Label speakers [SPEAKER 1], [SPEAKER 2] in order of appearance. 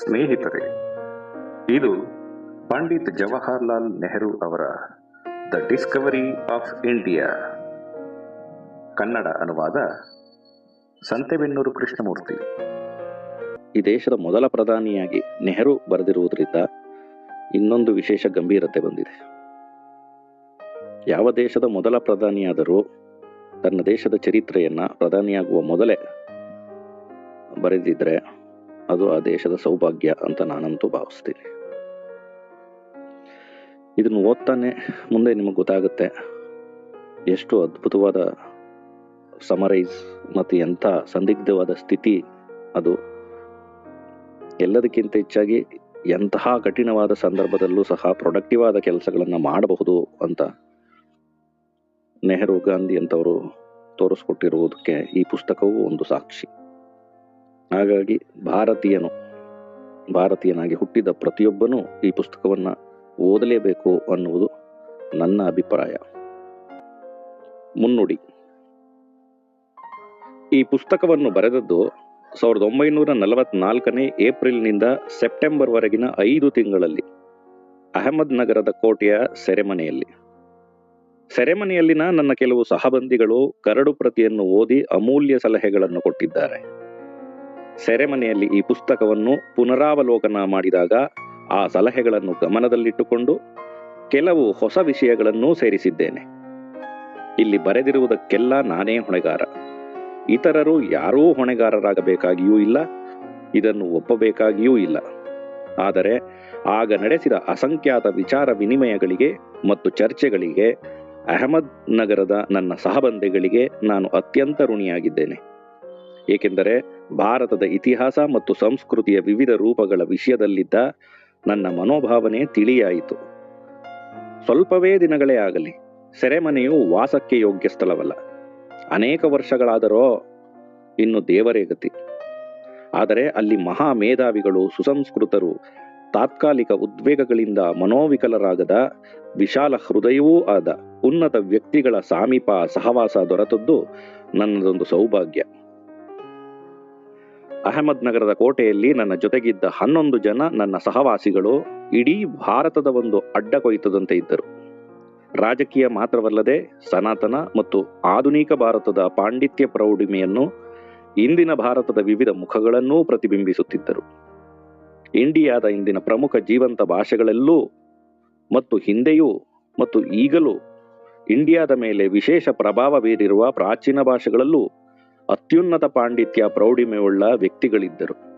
[SPEAKER 1] ಸ್ನೇಹಿತರೆ, ಇದು ಪಂಡಿತ್ ಜವಾಹರ್ಲಾಲ್ ನೆಹರು ಅವರ the discovery of India Kannada ಅನುವಾದ ಸಂತೆಬೆನ್ನೂರು ಕೃಷ್ಣಮೂರ್ತಿ.
[SPEAKER 2] ಈ ದೇಶದ ಮೊದಲ ಪ್ರಧಾನಿಯಾಗಿ ನೆಹರು ಬರೆದಿರುವುದರಿಂದ ಇನ್ನೊಂದು ವಿಶೇಷ ಗಂಭೀರತೆ ಬಂದಿದೆ. ಯಾವ ದೇಶದ ಮೊದಲ ಪ್ರಧಾನಿಯಾದರೂ ತನ್ನ ದೇಶದ ಚರಿತ್ರೆಯನ್ನ ಪ್ರಧಾನಿಯಾಗುವ ಮೊದಲೇ ಬರೆದಿದ್ರೆ ಅದು ಆ ದೇಶದ ಸೌಭಾಗ್ಯ ಅಂತ ನಾನಂತೂ ಭಾವಿಸ್ತೀನಿ. ಇದನ್ನು ಓದ್ತಾನೆ ಮುಂದೆ ನಿಮಗೆ ಗೊತ್ತಾಗುತ್ತೆ ಎಷ್ಟು ಅದ್ಭುತವಾದ ಸಮರೈಸ್ ಮತ್ತು ಎಂಥ ಸಂದಿಗ್ಧವಾದ ಸ್ಥಿತಿ ಅದು. ಎಲ್ಲದಕ್ಕಿಂತ ಹೆಚ್ಚಾಗಿ ಎಂತಹ ಕಠಿಣವಾದ ಸಂದರ್ಭದಲ್ಲೂ ಸಹ ಪ್ರೊಡಕ್ಟಿವ್ ಆದ ಕೆಲಸಗಳನ್ನು ಮಾಡಬಹುದು ಅಂತ ನೆಹರು ಗಾಂಧಿ ಅಂತವರು ತೋರಿಸ್ಕೊಟ್ಟಿರುವುದಕ್ಕೆ ಈ ಪುಸ್ತಕವು ಒಂದು ಸಾಕ್ಷಿ. ಹಾಗಾಗಿ ಭಾರತೀಯನು, ಭಾರತೀಯನಾಗಿ ಹುಟ್ಟಿದ ಪ್ರತಿಯೊಬ್ಬನೂ ಈ ಪುಸ್ತಕವನ್ನು ಓದಲೇಬೇಕು ಅನ್ನುವುದು ನನ್ನ ಅಭಿಪ್ರಾಯ. ಮುನ್ನುಡಿ. ಈ ಪುಸ್ತಕವನ್ನು ಬರೆದದ್ದು ಸಾವಿರದ ಒಂಬೈನೂರ ನಲವತ್ನಾಲ್ಕನೇ ಏಪ್ರಿಲ್ನಿಂದ ಸೆಪ್ಟೆಂಬರ್ ವರೆಗಿನ ಐದು ತಿಂಗಳಲ್ಲಿ ಅಹಮದ್ ನಗರದ ಕೋಟೆಯ ಸೆರೆಮನೆಯಲ್ಲಿ. ಸೆರೆಮನೆಯಲ್ಲಿನ ನನ್ನ ಕೆಲವು ಸಹಬಂದಿಗಳು ಕರಡು ಪ್ರತಿಯನ್ನು ಓದಿ ಅಮೂಲ್ಯ ಸಲಹೆಗಳನ್ನು ಕೊಟ್ಟಿದ್ದಾರೆ. ಸೆರೆಮನೆಯಲ್ಲಿ ಈ ಪುಸ್ತಕವನ್ನು ಪುನರಾವಲೋಕನ ಮಾಡಿದಾಗ ಆ ಸಲಹೆಗಳನ್ನು ಗಮನದಲ್ಲಿಟ್ಟುಕೊಂಡು ಕೆಲವು ಹೊಸ ವಿಷಯಗಳನ್ನು ಸೇರಿಸಿದ್ದೇನೆ. ಇಲ್ಲಿ ಬರೆದಿರುವುದಕ್ಕೆಲ್ಲ ನಾನೇ ಹೊಣೆಗಾರ. ಇತರರು ಯಾರೂ ಹೊಣೆಗಾರರಾಗಬೇಕಾಗಿಯೂ ಇಲ್ಲ, ಇದನ್ನು ಒಪ್ಪಬೇಕಾಗಿಯೂ ಇಲ್ಲ. ಆದರೆ ಆಗ ನಡೆಸಿದ ಅಸಂಖ್ಯಾತ ವಿಚಾರ ವಿನಿಮಯಗಳಿಗೆ ಮತ್ತು ಚರ್ಚೆಗಳಿಗೆ ಅಹಮದ್ ನಗರದ ನನ್ನ ಸಹಬಂಧಿಗಳಿಗೆ ನಾನು ಅತ್ಯಂತ ಋಣಿಯಾಗಿದ್ದೇನೆ. ಏಕೆಂದರೆ ಭಾರತದ ಇತಿಹಾಸ ಮತ್ತು ಸಂಸ್ಕೃತಿಯ ವಿವಿಧ ರೂಪಗಳ ವಿಷಯದಲ್ಲಿದ್ದ ನನ್ನ ಮನೋಭಾವನೆ ತಿಳಿಯಾಯಿತು. ಸ್ವಲ್ಪವೇ ದಿನಗಳೇ ಆಗಲಿ, ಸೆರೆಮನೆಯು ವಾಸಕ್ಕೆ ಯೋಗ್ಯ ಸ್ಥಳವಲ್ಲ. ಅನೇಕ ವರ್ಷಗಳಾದರೋ, ಇನ್ನು ದೇವರೇ ಗತಿ. ಆದರೆ ಅಲ್ಲಿ ಮಹಾ ಮೇಧಾವಿಗಳು, ಸುಸಂಸ್ಕೃತರು, ತಾತ್ಕಾಲಿಕ ಉದ್ವೇಗಗಳಿಂದ ಮನೋವಿಕಲರಾಗದ ವಿಶಾಲ ಹೃದಯವೂ ಆದ ಉನ್ನತ ವ್ಯಕ್ತಿಗಳ ಸಾಮೀಪ ಸಹವಾಸ ದೊರೆತದ್ದು ನನ್ನದೊಂದು ಸೌಭಾಗ್ಯ. ಅಹಮದ್ ನಗರದ ಕೋಟೆಯಲ್ಲಿ ನನ್ನ ಜೊತೆಗಿದ್ದ ಹನ್ನೊಂದು ಜನ ನನ್ನ ಸಹವಾಸಿಗಳು ಇಡೀ ಭಾರತದ ಒಂದು ಅಡ್ಡ ಕೊಯ್ತದಂತೆ ಇದ್ದರು. ರಾಜಕೀಯ ಮಾತ್ರವಲ್ಲದೆ ಸನಾತನ ಮತ್ತು ಆಧುನಿಕ ಭಾರತದ ಪಾಂಡಿತ್ಯ ಪ್ರೌಢಿಮೆಯನ್ನು ಇಂದಿನ ಭಾರತದ ವಿವಿಧ ಮುಖಗಳನ್ನೂ ಪ್ರತಿಬಿಂಬಿಸುತ್ತಿದ್ದರು. ಇಂಡಿಯಾದ ಇಂದಿನ ಪ್ರಮುಖ ಜೀವಂತ ಭಾಷೆಗಳಲ್ಲೂ ಮತ್ತು ಹಿಂದೆಯೂ ಮತ್ತು ಈಗಲೂ ಇಂಡಿಯಾದ ಮೇಲೆ ವಿಶೇಷ ಪ್ರಭಾವ ಬೀರಿರುವ ಪ್ರಾಚೀನ ಭಾಷೆಗಳಲ್ಲೂ ಅತ್ಯುನ್ನತ ಪಾಂಡಿತ್ಯ ಪ್ರೌಢಿಮೆಯುಳ್ಳ ವ್ಯಕ್ತಿಗಳಿದ್ದರು.